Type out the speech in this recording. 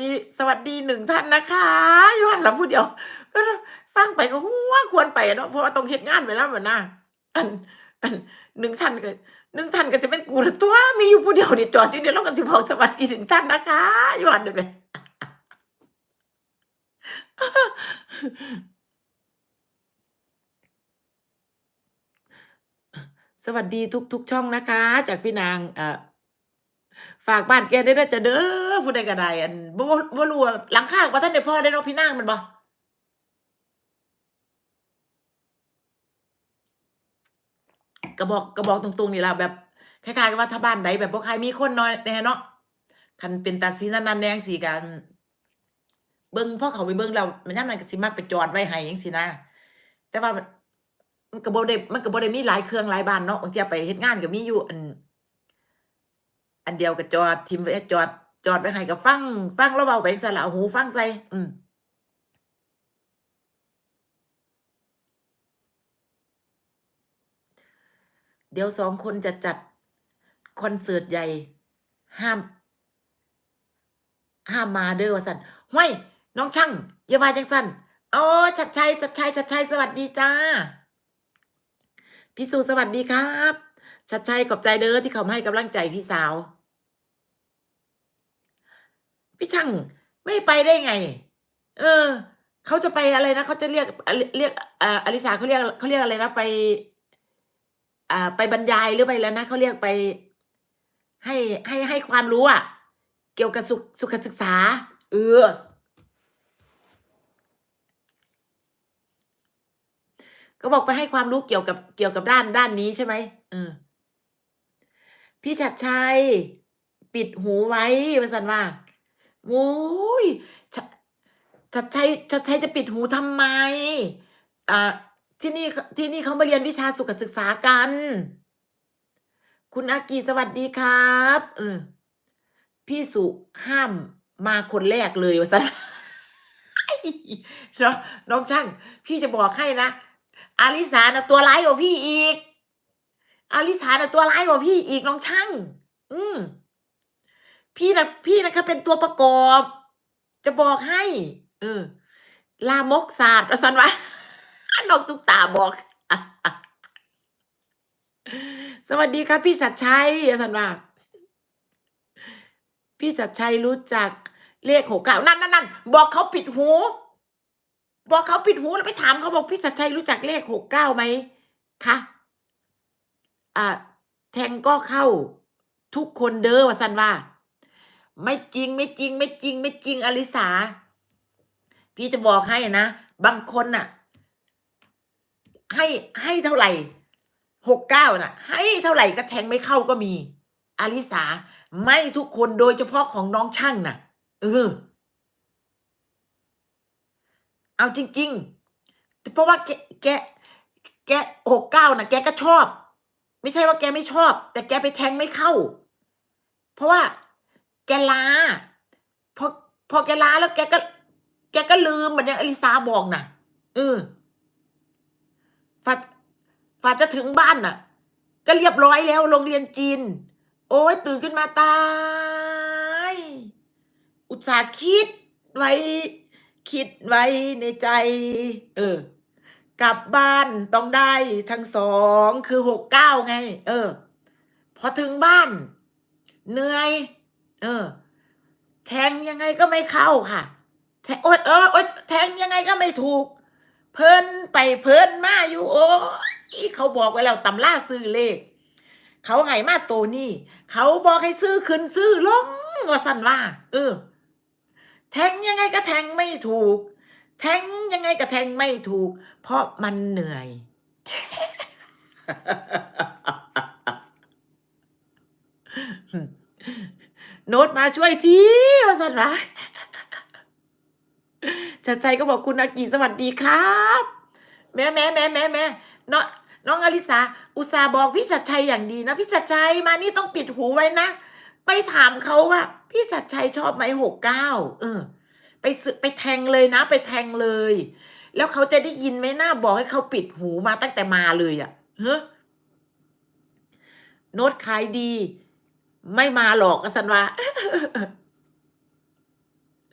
ดี สวัสดีหนึ่งท่านนะคะอยู่หันลังผู้เดียว ก็ฟังไปก็หัวควรไปเนาะเพราะว่าต้องเฮ็ดงานไปแล้วเหมือนน่ะอันอันหนึ่งท่านก็หนึ่งท่านก็จะเป็นกูละตัวมีอยู่ผู้เดียวนี่จอดอยู่เนี่ยเราก็สิบอกสวัสดีหนึ่งท่านนะคะอยู่หันเด้อแหมสวัสดีทุกๆช่องนะคะ จากพี่นางเอ่อฝากบ้านแกด้ด้อจ้ะเด้อ ผู้ใดก็ได้อันบ่บ่รู้ว่าหลังคาบ่ทันได้พ่อเดะเนาะพี่นางม่นบ่?ก็บอกก็บอกตรงๆนี่ล่ะแบบคล้ายๆกับว่าถ้าบ้านใดแบบบ่ค่อยมีคนน้อยแน่เนาะคันเป็นตาสีนั้นๆแหน่จั่งซี้ก็อั่นเบิ่งพ่อเขาไปเบิ่งแล้วยามนั้นก็สิมักไปจอดไว้ให้จังซี้นะ แต่ว่ามันมันก็บ่ได้มันก็บ่ได้มีหลายเครื่องหลายบ้านเนาะบางเที่ยไปเฮ็ดงานก็มีอยู่อัน อันเดียวก็จอดทิมไว้จอด จอดไว้ให้ก็ฟัง ฟังเลาเว้าไปจั่งซั้นล่ะหูฟังใส่อืมเดี๋ยว2คนจะจัดคอนเสิร์ตใหญ่ ห้าม ห้ามมาเด้อว่าสันห้วยน้องช่างอย่าวาจังซั้นอ๋อชัดชัยชัดชัยชัดชัยสวัสดีจ้ะพี่สุสวัสดีครับชัดชัยขอบใจเด้อที่เขาให้กำลังใจพี่สาว พี่ช่างไม่ไปได้ไง เออเขาจะไปอะไรนะเขาจะเรียกเรียกอ่าอลิสาเขาเรียกเขาเรียกอะไรนะไป อ่า ไปบรรยายหรือไปอะไรนะเขาเรียกไป ให้ให้ให้ความรู้อะเกี่ยวกับสุขสุขศึกษา เออก็บอกไปให้ความรู้เกี่ยวกับเกี่ยวกับด้านด้านนี้ใช่ไหม?เออ พี่ฉัตรชัย ปิดหูไว้ว่าซั่นว่า โอ้โฮฉะฉัตรชัยฉัตรชัยจะปิดหูทำไม?อ่า ที่นี่ขที่นี่เขามาเรียนวิชาสุขศึกษากัน คุณอากีสวัสดีครับเออพี่สุห้ามมาคนแรกเลยวันน้องช่าง พี่จะบอกให้นะอาลิสาน่ะตัวร้ายกว่าพี่อีกอาลิสาน่ะตัวร้ายกว่าพี่อีกน้องช่าง อืม พี่นะพี่นะค่เป็นตัวประกอบ จะบอกให้ เออ ลามกศาสตร์ว่าซั่นว่าน้องตุกตาบอก สวัสดีครับพี่ฉัตรชัยว่าซั่นว่าพี่ฉัตรชัยรู้จักเลข69นั่นๆๆบอกเขาปิดหู บอกเขาปิดหูแล้วไปถามเขาบอกพี่ฉัตรชัยรู้จักเลข69ไหมคะ?อ่าแทงก็เข้าทุกคนเด้อว่าซั่นว่า ไม่จริงไม่จริง ไม่จริง ไม่จริงอลิสา พี่จะบอกให้นะ บางคนน่ะ ให้ให้เท่าไหร69น่ะ ให้เท่าไหร่ก็แทงไม่เข้าก็มีอลิสา ไม่ทุกคนโดยเฉพาะของน้องช่างน่ะเออเอาจริง ๆ เพราะว่าแกแกแก69น่ะ แกก็ชอบ ไม่ใช่ว่าแกไม่ชอบ แต่แกไปแทงไม่เข้า เพราะว่า แกลาพอพอแกลาแล้วแกก็ แกก็ลืมเหมือนอย่างอลิสาบอกน่ะเออฝ่าฝ่าจะถึงบ้านน่ะ ก็เรียบร้อยแล้วโรงเรียนจีน โอ๊ยตื่นขึ้นมาตาย อุตส่าห์คิดไว้ คิดไว้ในใจ เออกลับบ้านต้องได้ทั้ง2คือ69ไง เออ พอถึงบ้าน เหนื่อย เออ แทงยังไงก็ไม่เข้าค่ะแทโอ๊ยเออโอ๊ยแทงยังไงก็ไม่ถูก เพลินไปเพลินมาอยู่ โอ๊ยเขาบอกไว้แล้วตำราซื้อเลข เขาให้มาโตนี้เขาบอกให้ซื้อขึ้นซื้อลงว่าซั่นว่า เออ แทงยังไงก็แทงไม่ถูก แทงยังไงก็แทงไม่ถูก เพราะมันเหนื่อย โน้ตมาช่วยทีว่าซั่นว่าฉัตรชัยก็บอกคุณอากีสวัสดีครับแหมๆๆๆๆน้องน้องอลิสาอุตสาบอกพี่ฉัตรชัยอย่างดีนะพี่ฉัตรชัยมานี่ต้องปิดหูไว้นะ ไปถามเขาว่า พี่ฉัตรชัยชอบไหม69เก้าเออ ไปสึไปแทงเลยนะ ไปแทงเลย แล้วเขาจะได้ยินไหมนะบอกให้เขาปิดหูมาตั้งแต่มาเลยอะฮะโน้ตขายดี ไม่มาหรอกก็สันว่า